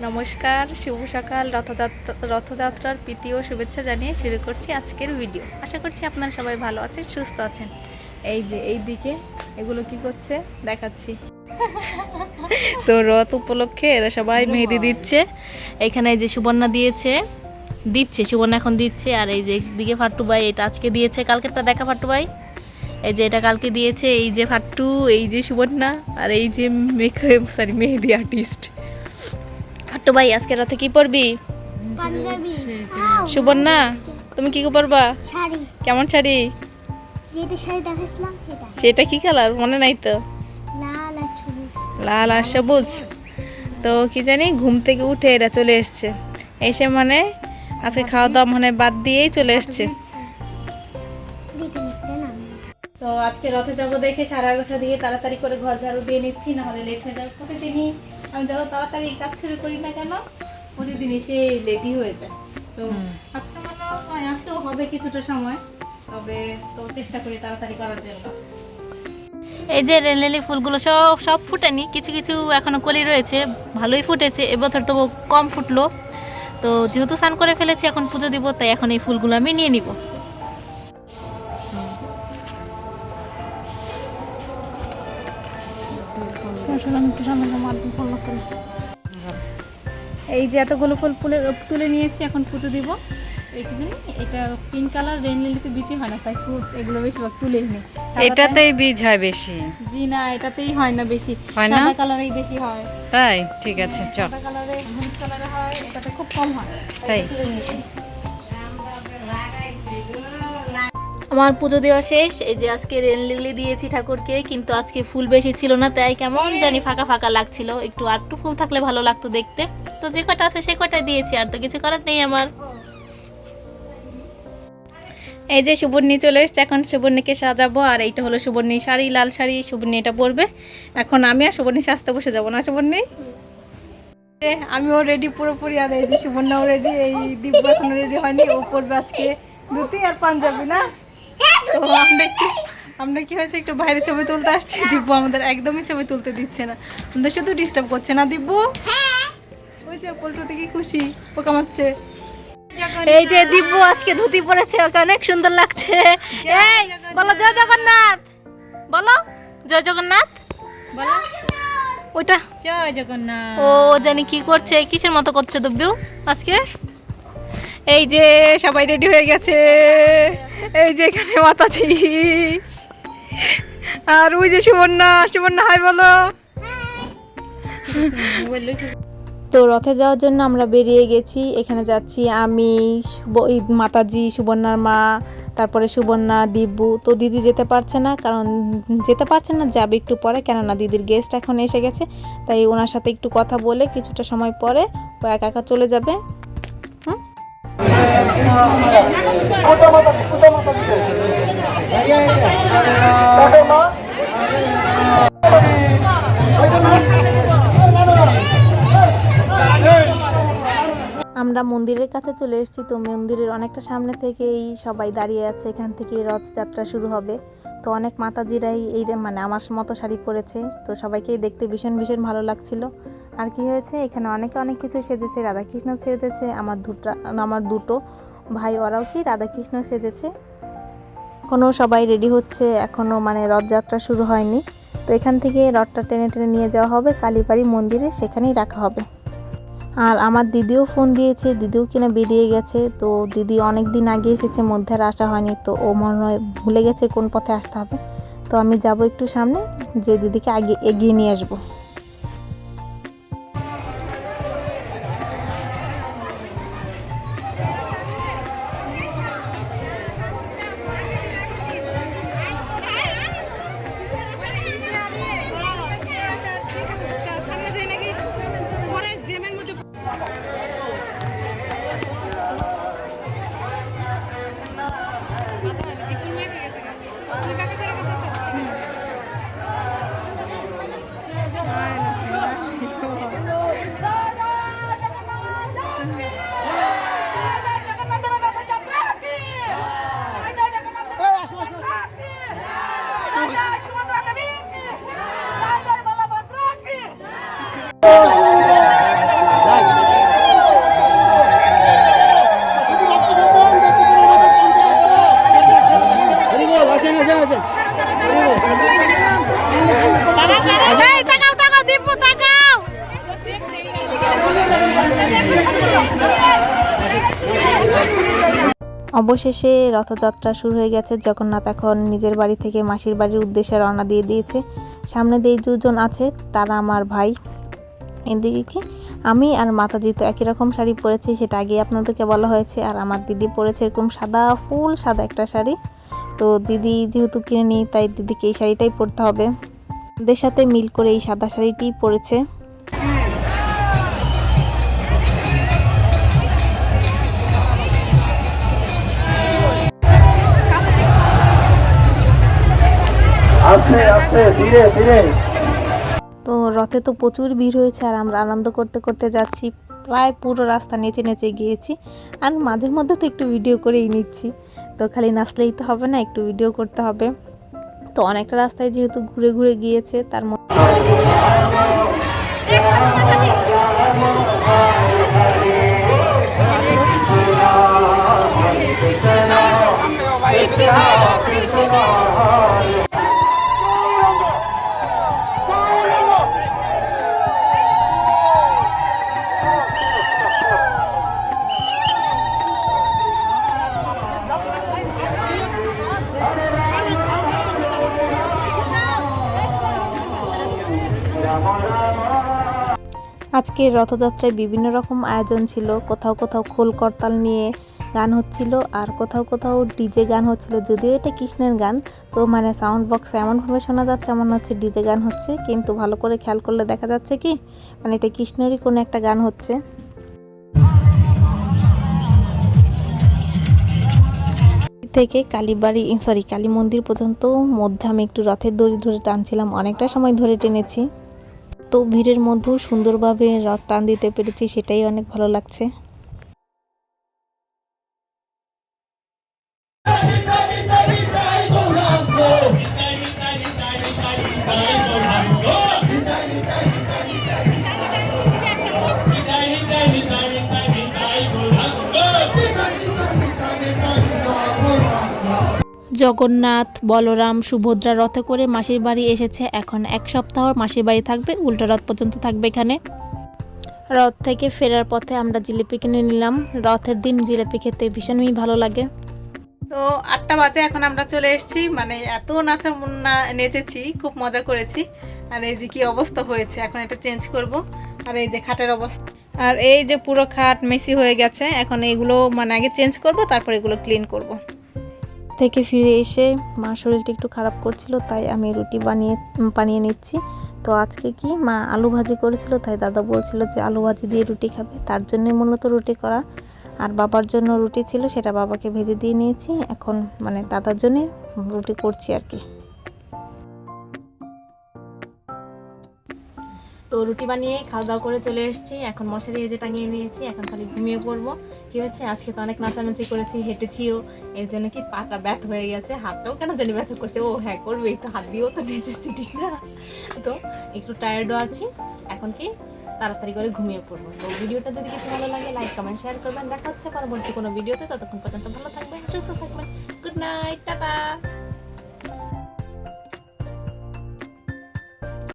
নমস্কার শুভ সকাল রথযাত্রা রথযাত্রার প্রীতি ও শুভেচ্ছা জানিয়ে শুরু করছি আজকের ভিডিও। আশা করছি আপনারা সবাই ভালো আছেন সুস্থ আছেন। এই যে এই দিকে এগুলো কি করছে? দেখাচ্ছি। তো রথ উপলক্ষে এরা সবাই মেহেদি দিচ্ছে। এখানে এই যে সুবর্ণা দিয়েছে দিচ্ছে সুবর্ণা এখন দিচ্ছে। আর এই যে দিকে ফাট্টু ভাই এটা আজকে দিয়েছে কালকেরটা দেখা ফাট্টু ভাই। এই যে এটা কালকে দিয়েছে এই যে ফাট্টু এই যে সুবর্ণা আর এই যে মেকআপ সরি মেহেদি আর্টিস্ট ফাট্টু ভাই আজকে রাতে কি পরবি? পাঞ্জাবি। সুবর্ণা তুমি কি পরবা? শাড়ি। কেমন শাড়ি? যেটা শাড়ি দেখাচ্ছিলাম সেটা। সেটা কি কালার? মনে নাই তো। লাল আর সবুজ। লাল আর সবুজ। তো কি জানি ঘুম থেকে উঠে এরা চলে এসছে। এসে মানে আজকে খাওয়া দাওয়া মানে বাদ দিয়েই চলে এসছে। তো আজকে রথে যাব দেখে সাড়ে এগারোটা দিয়ে তাড়াতাড়ি করে ঘর ঝাড়ু দিয়ে নিচ্ছি নাহলে লেট হয়ে যাবে। প্রতিদিনই আমি যত তাড়াতাড়ি কাজ শুরু করি না কেন প্রতিদিনই সে লেটই হয়ে যায়। তো আজকে মনে হয় আজকেও হবে কিছুটা সময় তবে তো চেষ্টা করি তাড়াতাড়ি করার জন্য। এই যে রেলেলি ফুলগুলো সব সব ফুটেনি কিছু কিছু এখনও কলি রয়েছে ভালোই ফুটেছে এবছর তবু কম ফুটলো। তো যেহেতু স্নান করে ফেলেছি এখন পুজো দিব তাই এখন এই ফুলগুলো আমি নিয়ে নিব। এই যে এতগুলো ফুল ফুলে তুলে নিয়েছি এখন পুজো দিব। এটা পিঙ্ক কালার রেন লিলিতে বিচি হয় না তাই এগুলো বেশিরভাগ তুলে নি। এটাতেই বীজ হয় বেশি। জি না এটাতেই হয় না বেশি? সাদা কালারেই বেশি হয়। তাই ঠিক আছে চল। সাদা কালারে হলুদ কালারে হয় এটাতে খুব কম হয়। তাই আমার পুজো দেওয়া শেষ। এই যে আজকে রেন লিলি দিয়েছি ঠাকুরকে কিন্তু আজকে ফুল বেশি ছিল না তাই কেমন জানি ফাঁকা ফাঁকা লাগছিল। একটু আটটু ফুল থাকলে ভালো লাগতো দেখতে। তো যে কটা আছে সে কটাই দিয়েছি আর তো কিছু করার নেই আমার। এই যে সুবর্ণী চলে এসছে এখন সুবর্ণীকে সাজাবো আর এইটা হলো সুবর্ণী শাড়ি লাল শাড়ি সুবর্ণী এটা পরবে। এখন আমি আর সুবর্ণী সাজতে বসে যাব না সুবর্ণী? আমিও রেডি পুরোপুরি আর এই যে সুবর্ণাও রেডি এই দিব্য এখনও রেডি হয়নি ও পরবে আজকে ধুতি আর পাঞ্জাবি না? তো আমরা একটু আমরা কি হয়েছে একটু বাইরে ছবি তুলতে আসছি। দিব্য আমাদের একদমই ছবি তুলতে দিচ্ছে না। আমাদের শুধু ডিস্টার্ব করছে না দিব্য ওই যে পল্টু থেকে খুশি পোকা মারছে। এই যে দিব্য আজকে ধুতি পরেছে ওকে অনেক সুন্দর লাগছে। এই বলো জয় জগন্নাথ। বলো জয় জগন্নাথ। বলো। ওইটা। জয় জগন্নাথ। ও জানি কি করছে কিসের মতো করছে দুব্বু আজকে? এই যে সবাই রেডি হয়ে গেছে। এই যে এখানে মাতাজি। আর ওই যে সুবর্ণা সুবর্ণা, হাই বলো। তো রথে যাওয়ার জন্য আমরা বেরিয়ে গেছি। এখানে যাচ্ছি আমি মাতাজি, সুবর্ণার মা, তারপরে সুবর্ণা, দিব্যু। তো দিদি যেতে পারছে না, কারণ যেতে পারছে না, যাবে একটু পরে, কেননা দিদির গেস্ট এখন এসে গেছে। তাই ওনার সাথে একটু কথা বলে কিছুটা সময় পরে ও একা একা চলে যাবে? আমরা মন্দিরের কাছে চলে এসেছি। তো মন্দিরের অনেকটা সামনে থেকেই সবাই দাঁড়িয়ে আছে। এখান থেকে রথযাত্রা শুরু হবে। তো অনেক মাতাজিরাই এই মানে আমার মতো শাড়ি পরেছে। তো সবাইকেই দেখতে ভীষণ ভীষণ ভালো লাগছিল। আর কি হয়েছে? এখানে অনেকে অনেক কিছু সেজেছে। রাধাকৃষ্ণ সেজেছে। আমার দুটো আমার দুটো ভাই, ওরাও কি রাধাকৃষ্ণ সেজেছে? এখনও সবাই রেডি হচ্ছে। এখনও মানে রথযাত্রা শুরু হয়নি। তো এখান থেকে রথটা টেনে টেনে নিয়ে যাওয়া হবে। কালীবাড়ি মন্দিরে সেখানেই রাখা হবে। আর আমার দিদিও ফোন দিয়েছে। দিদিও কিনা বেরিয়ে গেছে। তো দিদি অনেক দিন আগে এসেছে, মধ্যে আর আসা হয়নি। তো ও মনে হয় ভুলে গেছে কোন পথে আসতে হবে। তো আমি যাব একটু সামনে, যে দিদিকে আগে এগিয়ে নিয়ে আসব। অবশেষে রথযাত্রা শুরু হয়ে গেছে। জগন্নাথ এখন নিজের বাড়ি থেকে মাসির বাড়ির উদ্দেশ্যে রওনা দিয়ে দিয়েছে। সামনে দিয়ে দুজন আছে, তারা আমার ভাই। এদিকে কি? আমি আর মাতাজি তো একই রকম শাড়ি পরেছি, সেটা আগে আপনাদেরকে বলা হয়েছে। আর আমার দিদি পরেছে এরকম সাদা, ফুল সাদা একটা শাড়ি। তো দিদি যেহেতু কিনে নিই, তাই দিদিকে এই শাড়িটাই পরতে হবে। ওদের সাথে মিল করে এই সাদা শাড়িটিই পরেছে। আস্তে আস্তে ধীরে ধীরে। তো রথে তো প্রচুর ভিড় হয়েছে আর আমরা আনন্দ করতে করতে যাচ্ছি। প্রায় পুরো রাস্তা নেচে নেচে গিয়েছি। আর মাঝের মধ্যে তো একটু ভিডিও করেই নিচ্ছি। তো খালি নাচলেই তো হবে না একটু ভিডিও করতে হবে। তো অনেকটা রাস্তায় যেহেতু ঘুরে ঘুরে গিয়েছে তার মধ্যে আজকে রথযাত্রায় বিভিন্ন রকম আয়োজন ছিল। কোথাও কোথাও খোল করতাল নিয়ে গান হচ্ছিল আর কোথাও কোথাও ডিজে গান হচ্ছিল। যদিও এটা কৃষ্ণের গান, তো মানে সাউন্ড বক্স এমনভাবে শোনা যাচ্ছে মনে হচ্ছে ডিজে গান হচ্ছে, কিন্তু ভালো করে খেয়াল করলে দেখা যাচ্ছে কি মানে এটা কৃষ্ণেরই কোনো একটা গান হচ্ছে। থেকে কালীবাড়ি সরি কালী মন্দির পর্যন্ত মধ্যে আমি একটু রথের দড়ি ধরে টানছিলাম। অনেকটা সময় ধরে টেনেছি। তো ভিড়ের মধ্যেও সুন্দরভাবে রথ টান দিতে পেরেছি সেটাই অনেক ভালো লাগছে। জগন্নাথ, বলরাম, সুভদ্রা রথে করে মাসির বাড়ি এসেছে। এখন এক সপ্তাহ মাসির বাড়ি থাকবে, উল্টো রথ পর্যন্ত থাকবে এখানে। রথ থেকে ফেরার পথে আমরা জিলিপি কিনে নিলাম। রথের দিন জিলিপি খেতে ভীষণই ভালো লাগে। তো আটটা বাজে, এখন আমরা চলে এসেছি। মানে এত নাচা মুন্না নেচেছি, খুব মজা করেছি। আর এই যে কি অবস্থা হয়েছে, এখন এটা চেঞ্জ করব। আর এই যে খাটের অবস্থা। আর এই যে পুরো খাট মেসি হয়ে গেছে, এখন এগুলো মানে আগে চেঞ্জ করব, তারপর এগুলো ক্লিন করব। থেকে ফিরে এসে মা শরীরটা একটু খারাপ করছিল, তাই আমি রুটি বানিয়ে বানিয়ে নিচ্ছি। তো আজকে কি মা আলু ভাজি করেছিল, তাই দাদা বলছিল যে আলু ভাজি দিয়ে রুটি খাবে। তার জন্যই মূলত রুটি করা। আর বাবার জন্য রুটি ছিল, সেটা বাবাকে ভেজে দিয়ে নিয়েছি। এখন মানে দাদার জন্যে রুটি করছি আর কি। রুটি বানিয়ে খাওয়া দাওয়া করে চলে এসেছি। এখন মশারি এই যে টাঙিয়ে নিয়েছি, এখন খালি ঘুমিয়ে পড়ব। কি হচ্ছে? আজকে তো অনেক নাচানাচি করেছি, হেঁটেছিও। এর জন্য কি পাটা ব্যথা হয়ে গেছে, হাতটাও কেন জানি ব্যথা করছে? ও হ্যাঁ করবেই তো, হাত দিয়েও তো নেচেছি, ঠিক না? তো একটু টায়ার্ডও আছি। এখন কি তাড়াতাড়ি করে ঘুমিয়ে পড়ব। তো ভিডিওটা যদি কিছু ভালো লাগে লাইক কমেন্ট শেয়ার করবেন। দেখা হচ্ছে পরবর্তী কোনো ভিডিওতে। ততক্ষণ পর্যন্ত ভালো থাকবেন, সুস্থ থাকবেন। Good night tata!